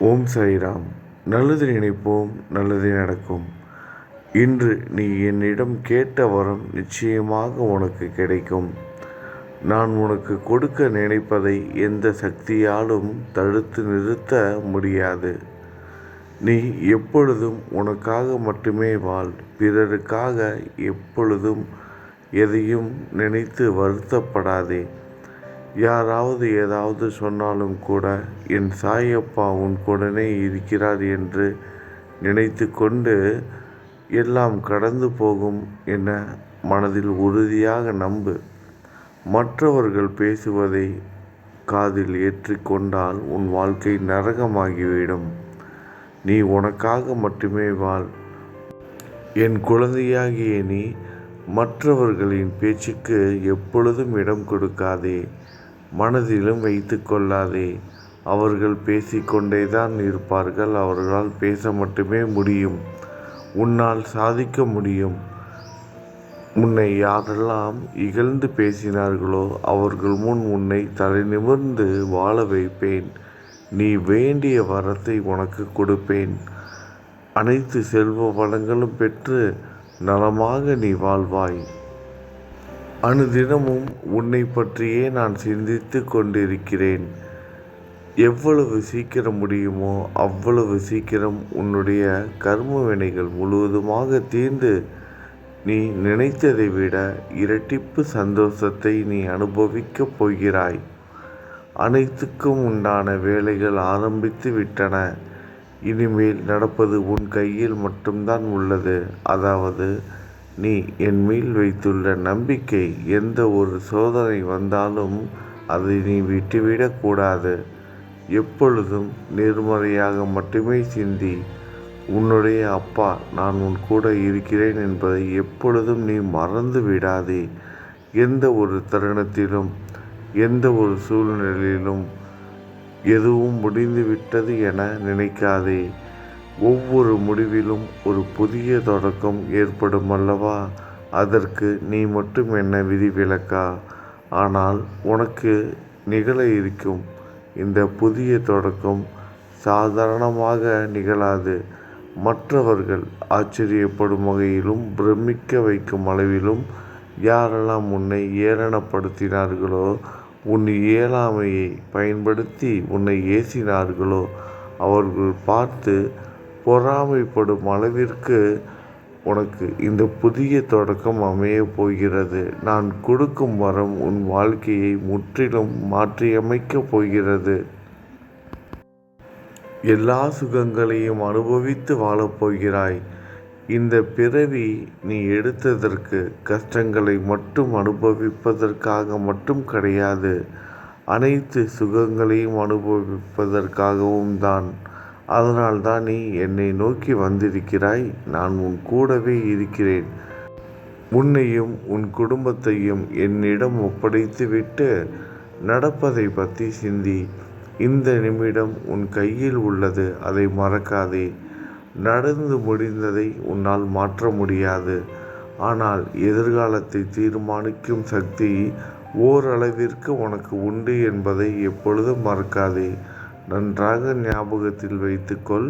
ஓம் சாய்ராம். நல்லது நினைப்போம் நல்லது நடக்கும். இன்று நீ என்னிடம் கேட்ட வரம் நிச்சயமாக உனக்கு கிடைக்கும். நான் உனக்கு கொடுக்க நினைப்பதை எந்த சக்தியாலும் தடுத்து நிறுத்த முடியாது. நீ எப்பொழுதும் உனக்காக மட்டுமே வாழ். பிறருக்காக எப்பொழுதும் எதையும் நினைத்து வருத்தப்படாதே. யாராவது ஏதாவது சொன்னாலும் கூட என் சாயப்பா உன் கூடனே இருக்கிறார் என்று நினைத்து கொண்டு எல்லாம் கடந்து போகும் என மனதில் உறுதியாக நம்பு. மற்றவர்கள் பேசுவதை காதில் ஏற்றிக்கொண்டால் உன் வாழ்க்கை நரகமாகிவிடும். நீ உனக்காக மட்டுமே வாழ். என் குழந்தையாகிய நீ மற்றவர்களின் பேச்சுக்கு எப்பொழுதும் இடம் கொடுக்காதே. மனதிலும் வைத்து கொள்ளாதே. அவர்கள் பேசிக்கொண்டே தான் இருப்பார்கள். அவர்களால் பேச மட்டுமே முடியும். உன்னால் சாதிக்க முடியும். உன்னை யாரெல்லாம் இகழ்ந்து பேசினார்களோ அவர்கள் முன் உன்னை தலை நிமிர்ந்து வாழ வைப்பேன். நீ வேண்டிய வரத்தை உனக்கு கொடுப்பேன். அனைத்து செல்வ வளங்களும் பெற்று நலமாக நீ வாழ்வாய். அனுதினமும் உன்னை பற்றியே நான் சிந்தித்து கொண்டிருக்கிறேன். எவ்வளவு சீக்கிரம் முடியுமோ அவ்வளவு சீக்கிரம் உன்னுடைய கர்ம வினைகள் முழுவதுமாக தீர்ந்து நீ நினைத்ததை விட இரட்டிப்பு சந்தோஷத்தை நீ அனுபவிக்கப் போகிறாய். அனைத்துக்கும் உண்டான வேலைகள் ஆரம்பித்து விட்டன. இனிமேல் நடப்பது உன் கையில் மட்டும்தான் உள்ளது. அதாவது நீ என் மேல் வைத்துள்ள நம்பிக்கை எந்த ஒரு சோதனை வந்தாலும் அதை நீ விட்டுவிடக்கூடாது எப்பொழுதும் நேர்மறையாக மட்டுமே சிந்தி உன்னுடைய அப்பா நான் உன் கூட இருக்கிறேன் என்பதை எப்பொழுதும் நீ மறந்து விடாதே. எந்த ஒரு தருணத்திலும் எந்த ஒரு சூழ்நிலையிலும் எதுவும் முடிந்துவிட்டது என நினைக்காதே. ஒவ்வொரு முடிவிலும் ஒரு புதிய தொடக்கம் ஏற்படும் அல்லவா? அதற்கு நீ மட்டும் என்ன விதிவிலக்கா ஆனால் உனக்கு நிகழ இருக்கும். இந்த புதிய தொடக்கம் சாதாரணமாக நிகழாது. மற்றவர்கள் ஆச்சரியப்படும் வகையிலும் பிரமிக்க வைக்கும் அளவிலும் யாரெல்லாம் உன்னை ஏளனப்படுத்தினார்களோ உன் இயலாமையை பயன்படுத்தி உன்னை ஏசினார்களோ அவர்கள் பார்த்து பொறாமைப்படும் அளவிற்கு உனக்கு இந்த புதிய தொடக்கம் அமையப் போகிறது. நான் கொடுக்கும் வரம் உன் வாழ்க்கையை முற்றிலும் மாற்றியமைக்கப் போகிறது. எல்லா சுகங்களையும் அனுபவித்து வாழப்போகிறாய் இந்த பிறவி நீ எடுத்ததற்கு கஷ்டங்களை மட்டும் அனுபவிப்பதற்காக மட்டும் கிடையாது. அனைத்து சுகங்களையும் அனுபவிப்பதற்காகவும் தான். அதனால்தான் நீ என்னை நோக்கி வந்திருக்கிறாய். நான் உன் கூடவே இருக்கிறேன். உன்னையும் உன் குடும்பத்தையும் என்னிடம் ஒப்படைத்துவிட்டு நடப்பதை பற்றி சிந்தி. இந்த நிமிடம் உன் கையில் உள்ளது அதை மறக்காதே. நடந்து முடிந்ததை உன்னால் மாற்ற முடியாது. ஆனால் எதிர்காலத்தை தீர்மானிக்கும் சக்தி ஓரளவிற்கு உனக்கு உண்டு என்பதை எப்பொழுதும் மறக்காதே. நன்றாக ஞாபகத்தில் வைத்துக்கொள்.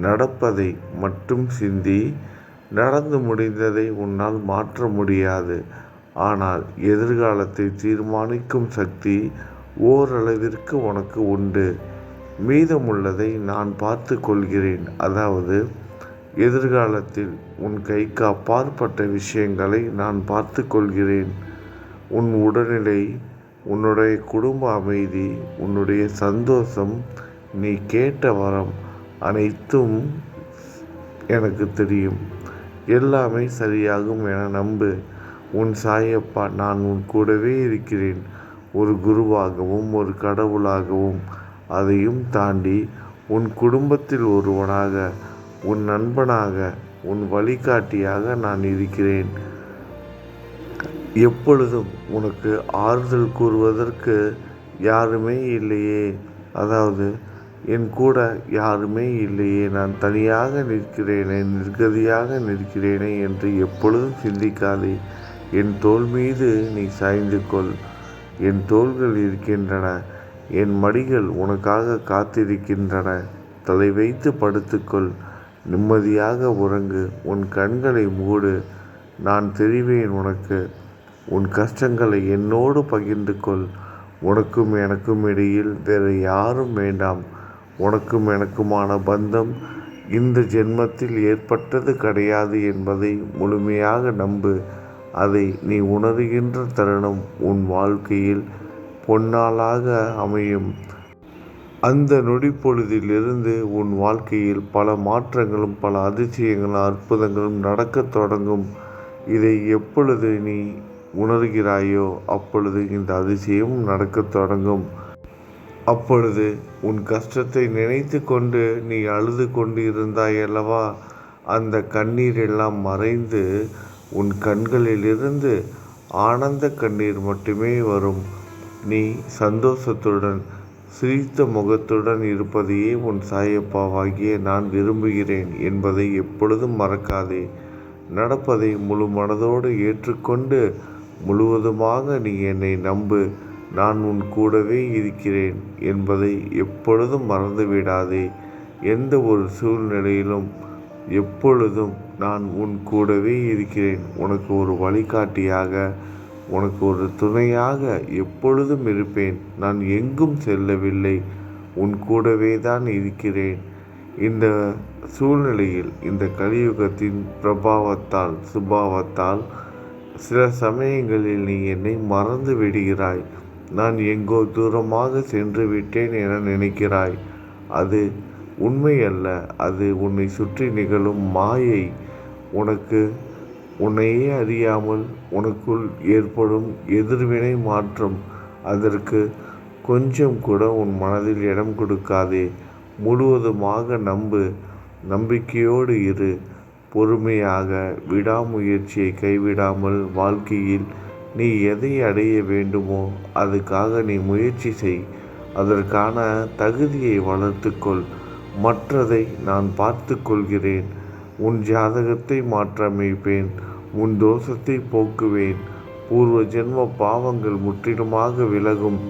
நடப்பதை மட்டும் சிந்தி நடந்து முடிந்ததை உன்னால் மாற்ற முடியாது. ஆனால் எதிர்காலத்தை தீர்மானிக்கும் சக்தி ஓரளவிற்கு உனக்கு உண்டு. மீதமுள்ளதை நான் பார்த்து கொள்கிறேன். அதாவது எதிர்காலத்தில் உன் கைக்கு அப்பாற்பட்ட விஷயங்களை நான் பார்த்து கொள்கிறேன். உன் உடல்நிலை உன்னுடைய குடும்ப அமைதி உன்னுடைய சந்தோஷம் நீ கேட்ட வரம் அனைத்தும் எனக்கு தெரியும். எல்லாமே சரியாகும் என நம்பு. உன் சாயப்பா நான் உன் கூடவே இருக்கிறேன். ஒரு குருவாகவும் ஒரு கடவுளாகவும் அதையும் தாண்டி உன் குடும்பத்தில் ஒருவனாக உன் நண்பனாக உன் வழிகாட்டியாக நான் இருக்கிறேன். எப்பொழுதும் உனக்கு ஆறுதல் கூறுவதற்கு யாருமே இல்லையே. அதாவது என் கூட யாருமே இல்லையே. நான் தனியாக நிற்கிறேனே நிர்கதியாக நிற்கிறேனே என்று எப்பொழுதும் சிந்திக்காதே. என் தோல் மீது நீ சாய்ந்து கொள். என் தோள்கள் இருக்கின்றன. என் மடிகள் உனக்காக காத்திருக்கின்றன. தலை வைத்து படுத்துக்கொள். நிம்மதியாக உறங்கு. உன் கண்களை மூடு. நான் தெரிவேன் உனக்கு. உன் கஷ்டங்களை என்னோடு பகிர்ந்து கொள். உனக்கும் எனக்கும் இடையில் வேறு யாரும் வேண்டாம். உனக்கும் எனக்குமான பந்தம் இந்த ஜென்மத்தில் ஏற்பட்டது கிடையாது என்பதை முழுமையாக நம்பு. அதை நீ உணர்கின்ற தருணம் உன் வாழ்க்கையில் பொன்னாளாக அமையும். அந்த நொடிப்பொழுதிலிருந்து உன் வாழ்க்கையில் பல மாற்றங்களும் பல அதிசயங்களும் அற்புதங்களும் நடக்கத் தொடங்கும். இதை எப்பொழுது நீ உணர்கிறாயோ? அப்பொழுது இந்த அதிசயம் நடக்கத் தொடங்கும். அப்பொழுது உன் கஷ்டத்தை நினைத்து கொண்டு நீ அழுது கொண்டு இருந்தாய் அல்லவா அந்த கண்ணீர் எல்லாம் மறைந்து உன் கண்களிலிருந்து ஆனந்த கண்ணீர் மட்டுமே வரும். நீ சந்தோஷத்துடன் சிரித்த முகத்துடன் இருப்பதையே உன் சாயப்பாவாகிய நான் விரும்புகிறேன் என்பதை எப்பொழுதும் மறக்காதே. நடப்பதை முழு மனதோடு ஏற்றுக்கொண்டு முழுவதுமாக நீ என்னை நம்பு. நான் உன் கூடவே இருக்கிறேன் என்பதை எப்பொழுதும் மறந்துவிடாதே. எந்த ஒரு சூழ்நிலையிலும் எப்பொழுதும் நான் உன் கூடவே இருக்கிறேன். உனக்கு ஒரு வழிகாட்டியாக உனக்கு ஒரு துணையாக எப்பொழுதும் இருப்பேன். நான் எங்கும் செல்லவில்லை. உன் கூடவே தான் இருக்கிறேன். இந்த சூழ்நிலையில் இந்த கலியுகத்தின் பிரபாவத்தால் சுபாவத்தால் சில சமயங்களில் நீ என்னை மறந்து விடுகிறாய். நான் எங்கோ தூரமாக சென்று விட்டேன் என நினைக்கிறாய். அது உண்மை அல்ல அது உன்னை சுற்றி நிகழும் மாயை. உனக்கு உன்னையே அறியாமல் உனக்குள் ஏற்படும் எதிர்வினை மாற்றம். அதற்கு கொஞ்சம் கூட உன் மனதில் இடம் கொடுக்காதே. முழுவதுமாக நம்பு. நம்பிக்கையோடு இரு. பொறுமையாக விடாமுயற்சியை கைவிடாமல் வாழ்க்கையில் நீ எதை அடைய வேண்டுமோ அதுக்காக நீ முயற்சி செய். அதற்கான தகுதியை வளர்த்துக்கொள். மற்றதை நான் பார்த்து கொள்கிறேன். உன் ஜாதகத்தை மாற்றமைப்பேன். உன் தோஷத்தை போக்குவேன். பூர்வ ஜென்ம பாவங்கள் முற்றிலுமாக விலகும்.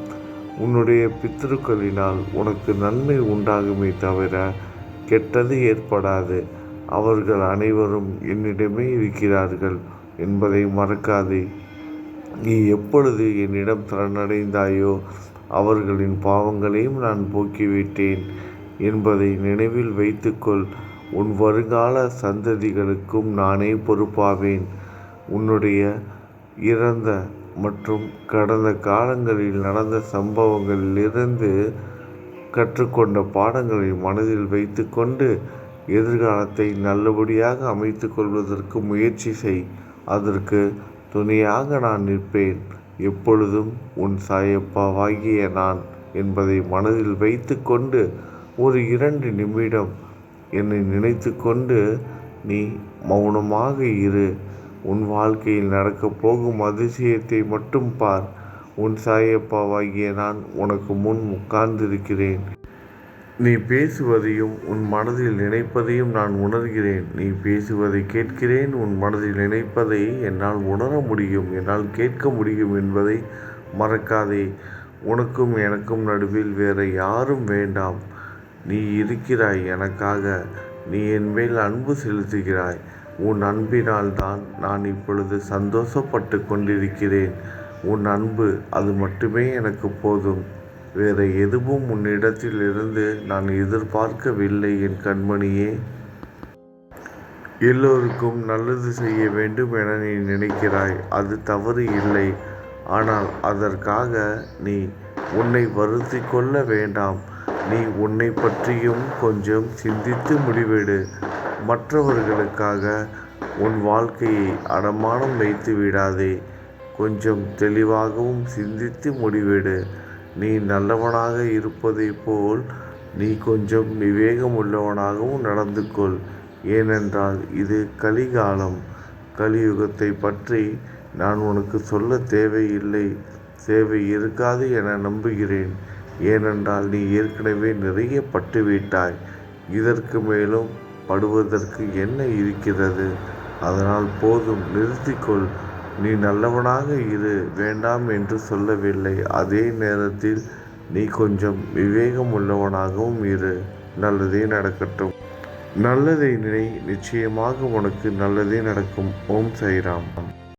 உன்னுடைய பித்திருக்களினால் உனக்கு நன்மை உண்டாகுமே தவிர கெட்டது ஏற்படாது. அவர்கள் அனைவரும் என்னிடமே இருக்கிறார்கள் என்பதை மறக்காதே. நீ எப்பொழுது என்னிடம் சரணடைந்தாயோ அவர்களின் பாவங்களையும் நான் போக்கிவிட்டேன் என்பதை நினைவில் வைத்துக்கொள். உன் வருங்கால சந்ததிகளுக்கும் நானே பொறுப்பாவேன். உன்னுடைய இறந்த மற்றும் கடந்த காலங்களில் நடந்த சம்பவங்களிலிருந்து கற்றுக்கொண்ட பாடங்களை மனதில் வைத்துக்கொண்டு எதிர்காலத்தை நல்லபடியாக அமைத்து கொள்வதற்கு முயற்சி செய். அதற்கு துணையாக நான் நிற்பேன். எப்பொழுதும் உன் சாயப்பாவாகிய நான் என்பதை மனதில் வைத்து கொண்டு ஒரு இரண்டு நிமிடம் என்னை நினைத்து கொண்டு நீ மௌனமாக இரு. உன் வாழ்க்கையில் நடக்கப் போகும் அதிசயத்தை மட்டும் பார். உன் சாயப்பாவாகிய நான் உனக்கு முன் உட்கார்ந்திருக்கிறேன். நீ பேசுவதையும் உன் மனதில் நினைப்பதையும் நான் உணர்கிறேன். நீ பேசுவதை கேட்கிறேன் உன் மனதில் நினைப்பதை என்னால் உணர முடியும் என்னால் கேட்க முடியும் என்பதை மறக்காதே. உனக்கும் எனக்கும் நடுவில் வேறு யாரும் வேண்டாம். நீ இருக்கிறாய் எனக்காக. நீ என் மேல் அன்பு செலுத்துகிறாய். உன் அன்பினால் தான் நான் இப்பொழுது சந்தோஷப்பட்டு கொண்டிருக்கிறேன். உன் அன்பு அது மட்டுமே எனக்கு போதும். வேறு எதுவும் உன்னிடத்தில் இருந்து நான் எதிர்பார்க்கவில்லை என் கண்மணியே. எல்லோருக்கும் நல்லது செய்ய வேண்டும் என நீ நினைக்கிறாய். அது தவறு இல்லை. ஆனால் அதற்காக நீ உன்னை வருத்தி கொள்ள வேண்டாம். நீ உன்னை பற்றியும் கொஞ்சம் சிந்தித்து முடிவெடு. மற்றவர்களுக்காக உன் வாழ்க்கையை அடமானம் வைத்து விடாதே கொஞ்சம் தெளிவாகவும் சிந்தித்து முடிவெடு. நீ நல்லவனாக இருப்பதைப் போல் நீ கொஞ்சம் விவேகம் உள்ளவனாகவும் நடந்து கொள் ஏனென்றால் இது கலிகாலம். கலியுகத்தை பற்றி நான் உனக்கு சொல்ல தேவையில்லை. தேவை இருக்காது என நம்புகிறேன். ஏனென்றால் நீ ஏற்கனவே நிறைய பட்டுவிட்டாய். இதற்கு மேலும் படுவதற்கு என்ன இருக்கிறது? அதனால் போதும் நிறுத்திக்கொள். நீ நல்லவனாக இரு வேண்டாம் என்று சொல்லவில்லை. அதே நேரத்தில் நீ கொஞ்சம் விவேகம் உள்ளவனாகவும் இரு நல்லதே நடக்கட்டும். நல்லதை நினை நிச்சயமாக உனக்கு நல்லதே நடக்கும். ஓம் சைராம்.